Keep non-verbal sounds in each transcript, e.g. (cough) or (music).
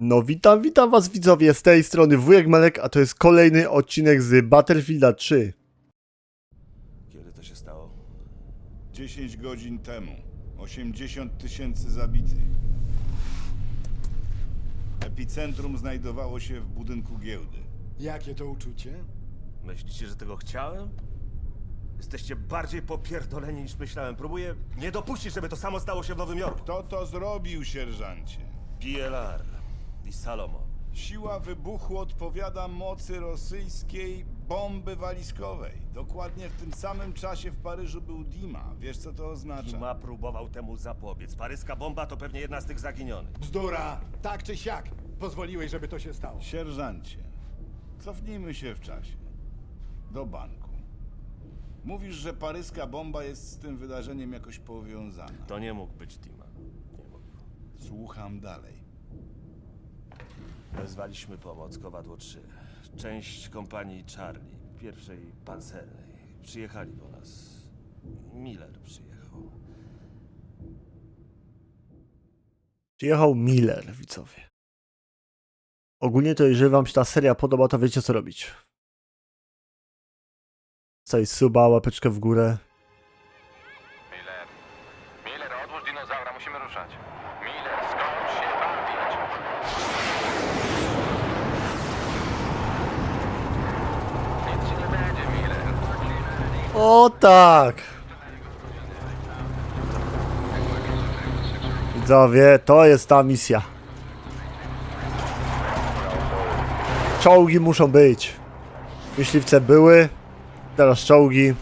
No witam, witam was widzowie z tej strony Wujek Melek, a to jest kolejny odcinek z Battlefielda 3. Kiedy to się stało? 10 godzin temu. 80 tysięcy zabitych. Epicentrum znajdowało się w budynku giełdy. Jakie to uczucie? Myślicie, że tego chciałem? Jesteście bardziej popierdoleni niż myślałem. Próbuję nie dopuścić, żeby to samo stało się w Nowym Jorku. Kto to zrobił, sierżancie? PLR i Salomon. Siła wybuchu odpowiada mocy rosyjskiej bomby walizkowej. Dokładnie w tym samym czasie w Paryżu był Dima. Wiesz, co to oznacza? Dima próbował temu zapobiec. Paryska bomba to pewnie jedna z tych zaginionych. Bzdura! Tak czy siak! Pozwoliłeś, żeby to się stało. Sierżancie, cofnijmy się w czasie. Do banku. Mówisz, że paryska bomba jest z tym wydarzeniem jakoś powiązana. To nie mógł być Dima. Nie mógł. Słucham dalej. Wezwaliśmy pomoc, Kowadło 3. Część kompanii Charlie, pierwszej pancernej. Przyjechali po nas. Miller przyjechał. Przyjechał Miller, widzowie. Ogólnie to jeżeli wam się ta seria podoba, to wiecie co robić. Stawić suba, łapeczkę w górę. Miller. Miller, odłóż dinozaura, musimy ruszać. Miller, skończ się bawić. Nic ci nie będzie, Miller. O tak! Widzowie, to jest ta misja. Czołgi muszą być. Myśliwce były, teraz czołgi.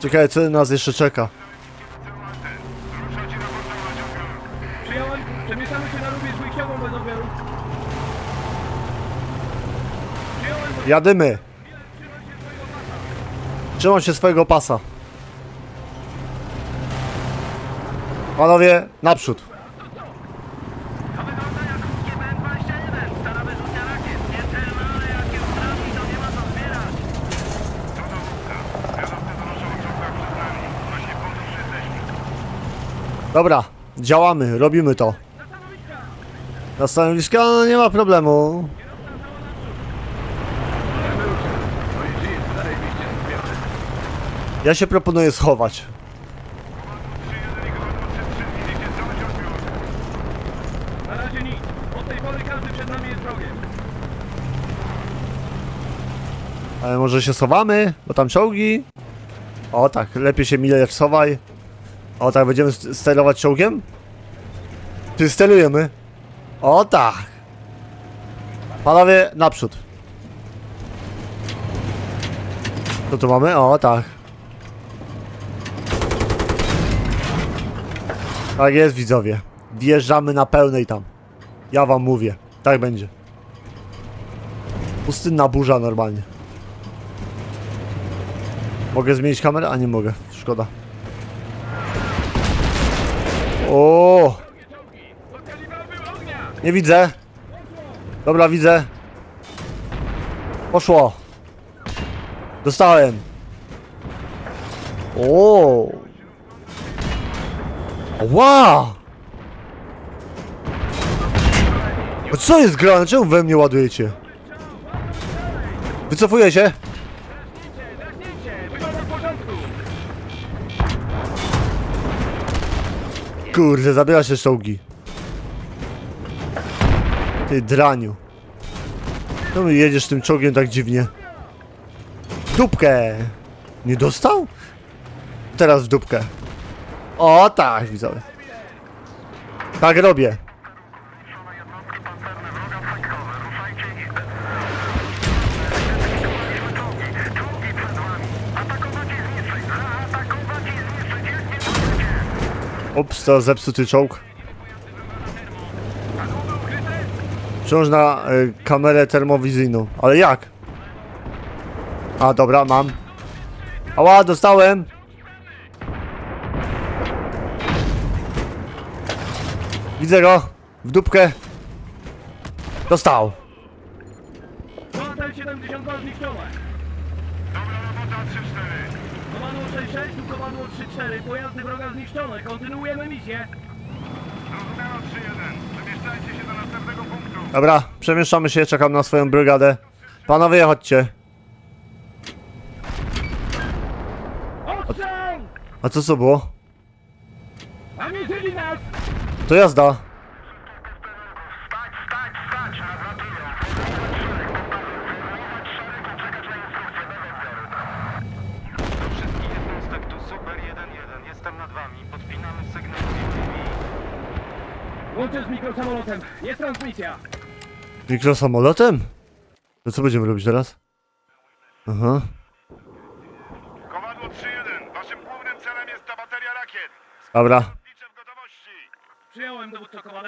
Czekaj, co nas jeszcze czeka. Jadymy. Trzymam się swojego pasa. Panowie, naprzód. to wygląda jak krótkie BN-21. Stara wyrzutnia rakiet. Nie celna, ale jak ją trafi, to nie ma co zbierać. Dobra, działamy, robimy to. Na stanowiska no, nie ma problemu. Ja się proponuję schować. Na razie nic. Od tej pory każdy przed nami jest wrogiem. Ale może się schowamy, bo tam czołgi. O tak, lepiej się Miller schowaj. O tak, będziemy st- sterować czołgiem? Czy sterujemy? O tak. Panowie, naprzód. Co tu mamy? O tak. Tak jest widzowie. Wjeżdżamy na pełnej tam. Ja wam mówię. Tak będzie. Pustynna burza normalnie. Mogę zmienić kamerę? A nie mogę. Szkoda. O! Nie widzę. Dobra, widzę. Poszło. Dostałem. O! Wow! A co jest grane? Czemu we mnie ładujecie? Wycofuję się. Kurde, zabiera się czołgi. Ty draniu. Czemu jedziesz tym czołgiem tak dziwnie? Dupkę! Nie dostał? Teraz w dupkę. O tak, widzowie. Tak robię. Ups, to zepsuty czołg. Przełącz na y, kamerę termowizyjną. Ale jak? A, dobra, mam. Ała, dostałem. Widzę go. W dupkę. Dostał. Komatel 72 zniszczone. Komadło 66, tu komadło 34. Pojazdy wroga zniszczone. Kontynuujemy misję. Zrozumiano 3-1. Przemieszczajcie się do następnego punktu. Dobra, przemieszczamy się, czekam na swoją brygadę. Panowie, chodźcie. A co co było? To jazda. Do wszystkich jednostek tu Super 1-1. Jestem nad wami. Podpinamy sygnał Łączę z mikrosamolotem. Jest transmisja. Mikrosamolotem? To co będziemy robić teraz? Aha. Kowadło 3-1. Waszym głównym celem jest ta bateria rakiet. Dobra.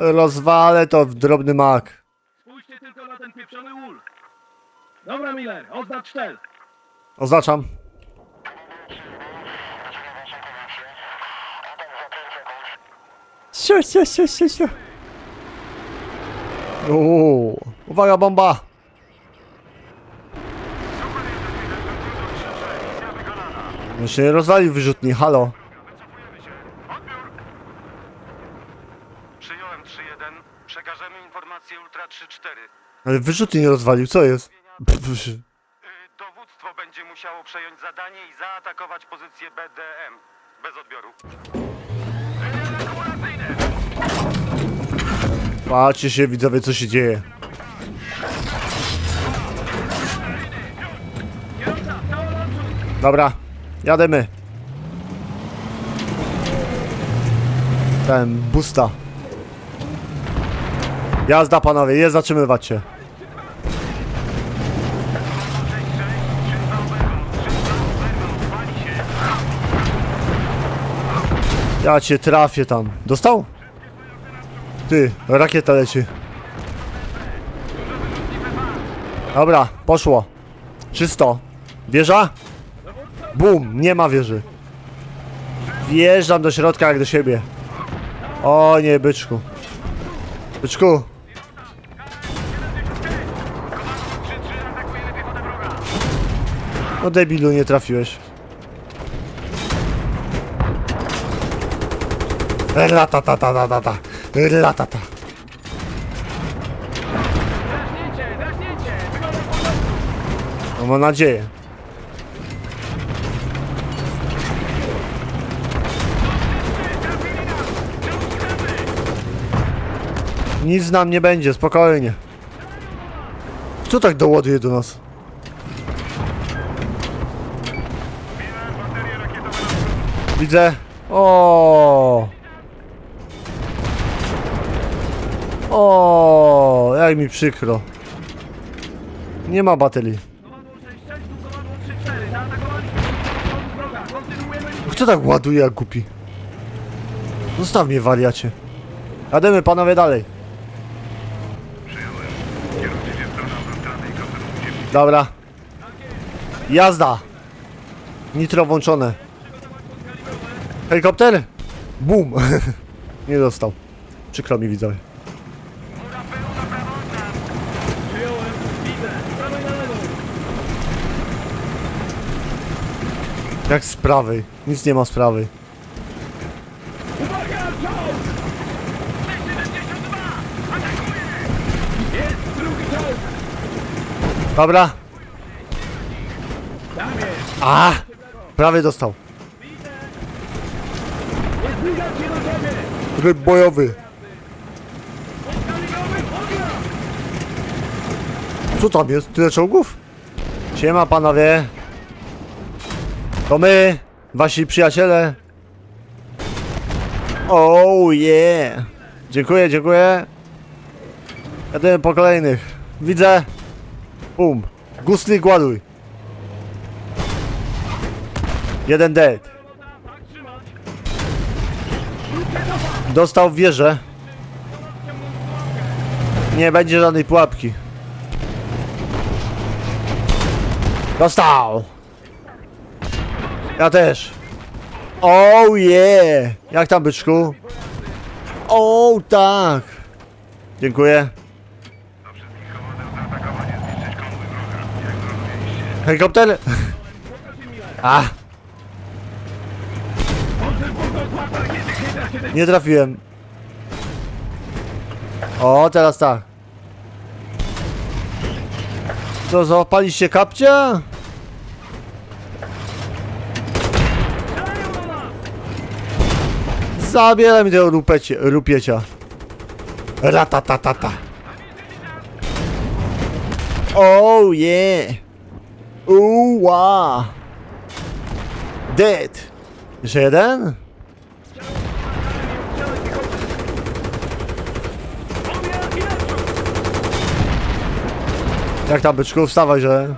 Rozwalę to w drobny mak. Spójrzcie tylko na ten pieprzony ul. Dobra, Miller, oznacz cel. Oznaczam. Siu, siu, siu, siu, siu. Uuu, uwaga, bomba! No się nie rozwalił wyrzutni, halo. Przyjąłem 3-1. Przekażemy informację Ultra 3-4. Ale wyrzutni nie rozwalił, co jest? Pff, (laughs) Dowództwo będzie musiało przejąć zadanie i zaatakować pozycję BDM. Bez odbioru. Patrzcie się, widzowie, co się dzieje. Kierowca. Dobra, jademy. Ten, busta. Jazda, panowie, jest zatrzymywać się. Ja cię trafię tam. Dostał? Ty, rakieta leci. Dobra, poszło. Czysto. Wieża? Bum, nie ma wieży. Wjeżdżam do środka jak do siebie. O nie, byczku. Byczku. No debilu, nie trafiłeś. Ratatatatata. Ratata. Draśnięcie, draśnięcie. Wygląda porządku. No mam nadzieję. Nic nam nie będzie, spokojnie. Kto tak doładuje do nas? Widzę. O. O, jak mi przykro. Nie ma baterii. Kowadło 6-6, tu kowadło 3-4. Zaatakowali. Front wroga. Kontynuujemy Kto tak ładuje jak głupi? Zostaw mnie, wariacie. Jademy, panowie, dalej. Dobra. Jazda. Nitro włączone. Helikopter? Bum. (laughs) Nie dostał. Przykro mi, widzowie. Przyjąłem. Widzę. Z prawej na lewo. Jak z prawej. Nic nie ma z prawej. Uwaga, czołg! 672! Atakuje! Jest drugi czołg! Dobra. Tam jest! A! Prawie dostał. Ryb bojowy. Co tam jest? Tyle czołgów? Siema panowie. To my, wasi przyjaciele. Oh yeah. Dziękuję, dziękuję. Jadę po kolejnych. Widzę. Bum. Guslik ładuj. Jeden dead. Dostał w wieżę. Nie będzie żadnej pułapki. Dostał! Ja też. Oh yeah! Jak tam byczku? O tak! Dziękuję. Helikopter? (laughs) A! Nie trafiłem. O, teraz tak. To załapaliście kapcia? Zabieraj mi tego rupecie, rupiecia. Ratatatata. Oh yeah. Uła. Dead. Jeszcze jeden? Jak tam byczku, wstawaj, że...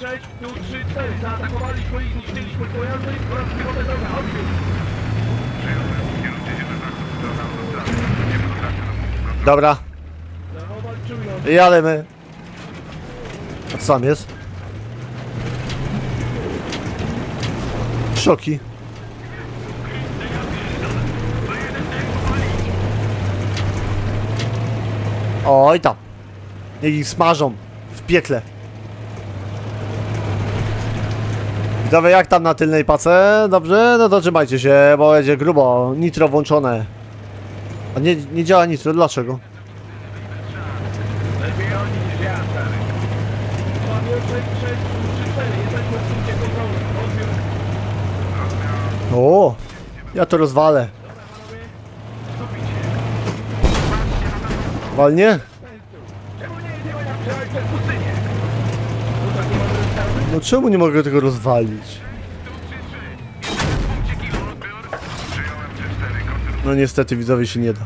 6, i zniszczyliśmy na Dobra, Zawalczył my. A co tam jest? Szoki. Oj tam. Niech ich smażą w piekle. Widzowie, jak tam na tylnej pace? Dobrze? No to trzymajcie się, bo będzie grubo. Nitro włączone. A nie, nie działa nitro, dlaczego? Lepiej oni niż ja, stary. Mamy 6-6, tu 3-4. Jesteśmy w punkcie kontrolnym. Odbiór. O, ja to rozwalę. Walnie? No czemu nie mogę tego rozwalić? No niestety widzowie się nie da.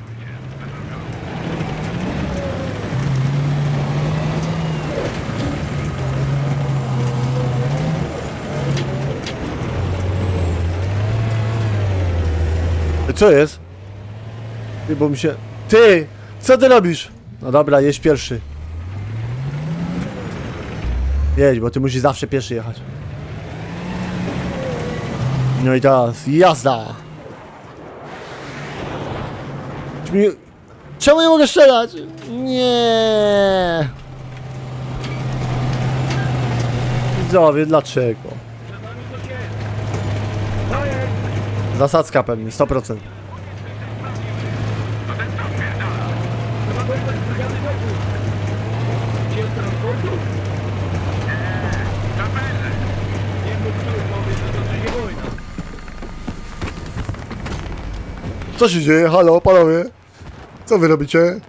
Co jest? Ty, bo mi się... Ty! Co ty robisz? No dobra, jedź pierwszy. Jedź, bo ty musisz zawsze pierwszy jechać. No i teraz jazda! Czemu nie mogę strzelać? Nie. Widzowie, dlaczego? Zasadzka pewnie, 100%. Co się dzieje? Halo, panowie? Co wy robicie?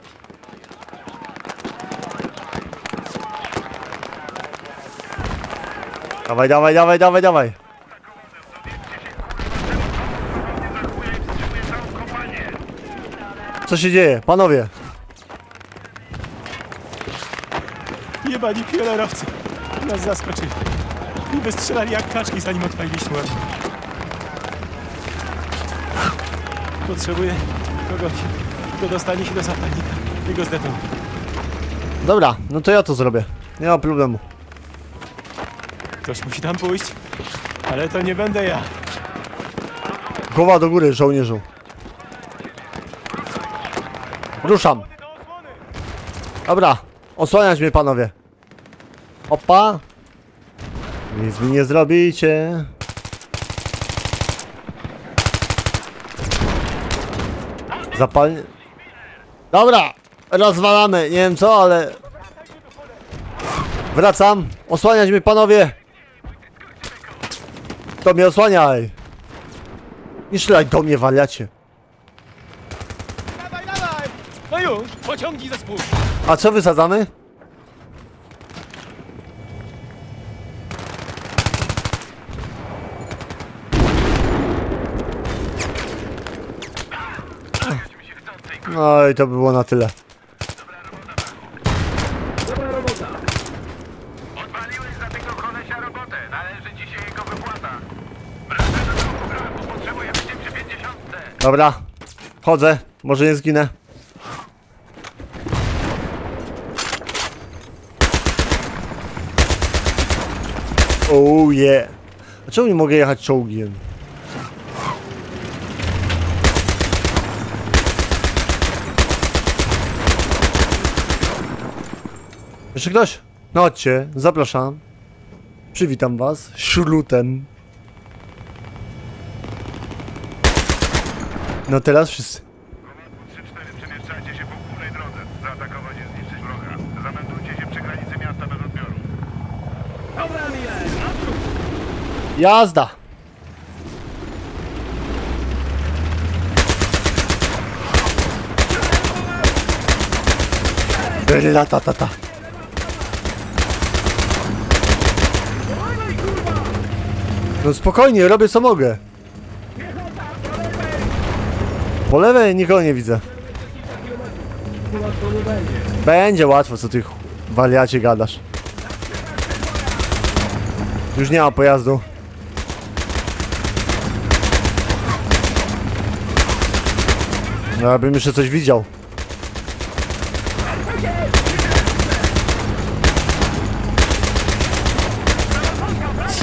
Dawaj, dawaj, dawaj, dawaj, dawaj. Co się dzieje? Panowie, Jebani pionerowcy nas zaskoczyli. I wystrzelali jak kaczki, zanim odpaliliśmy ogień. Potrzebuję kogoś, kto dostanie się do zapalnika i go zdetonuje. dobra, no to ja to zrobię. Nie ma problemu. Ktoś musi tam pójść, ale to nie będę ja. Głowa do góry, żołnierzu. Ruszam. Dobra, osłaniać mnie panowie. Opa. Nic mi nie zrobicie. Zapalnie. Dobra, rozwalamy. Nie wiem co, ale... Wracam. Osłaniać mnie panowie. To mnie osłaniaj. Nie strzelaj do mnie, wariacie. Dawaj, dawaj! No już, pociągnij spód. A co wysadzamy? No i to by było na tyle. Odwaliłeś za tego kolesia robotę. Należy ci się jego wypłata. Wracaj do domu. Potrzebuję być przy 50. Dobra, chodzę, może nie zginę. Oh yeah. A czemu nie mogę jechać czołgiem? Jeszcze ktoś? No chodźcie, zapraszam. Przywitam was śrutem. No teraz wszyscy. 3-4, przemieszczajcie się po drodze. Zaatakować się przy granicy miasta bez odbioru. Dobra, Jazda! Bella ta ta ta. No spokojnie, robię co mogę. Po lewej nikogo nie widzę. Będzie łatwo, co ty wariacie gadasz. Już nie ma pojazdu. No, abym jeszcze coś widział.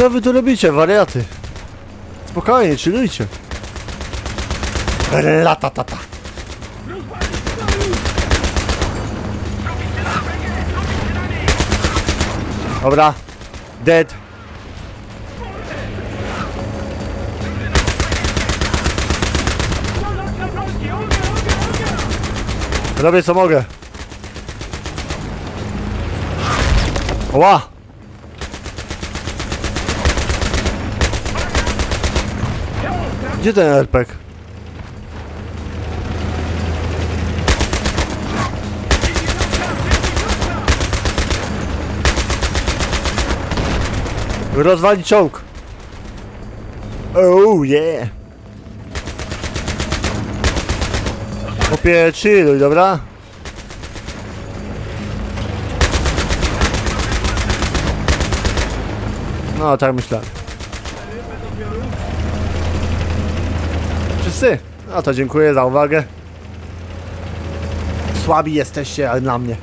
Co wy tu robicie, wariaty? Spokojnie, chillujcie. Latatata. Dobra. Dead. Robię co mogę. Ła! Gdzie ten RPG? Rozwali czołg. Oh yeah. Opie, dobra? No, tak myślałem. Wszyscy? No to dziękuję za uwagę. Słabi jesteście, ale na mnie.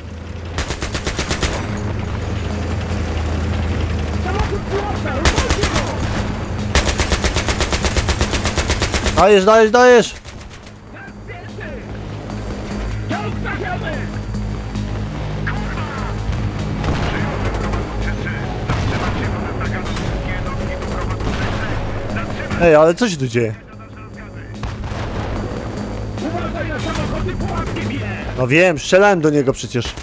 Dajesz, dajesz, dajesz! Ej, ale co się tu dzieje? No wiem, strzelałem do niego przecież.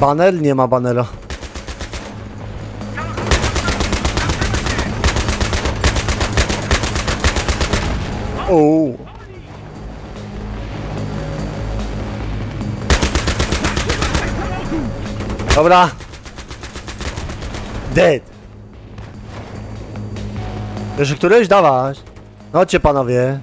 Baner? Nie ma banera. O. Dobra. Dead. Jeszcze któryś dawać. Chodźcie panowie.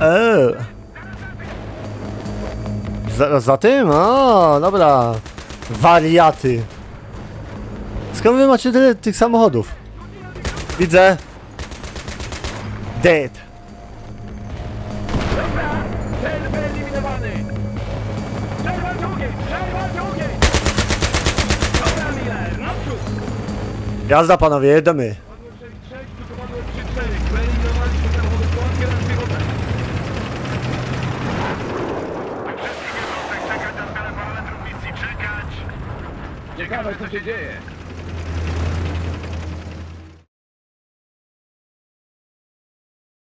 Eee. Za, za tym? O, dobra. Wariaty. Skąd wy macie tyle tych samochodów? Widzę. Dead. Parametrów misji. Czekać! Ciekawe co się dzieje.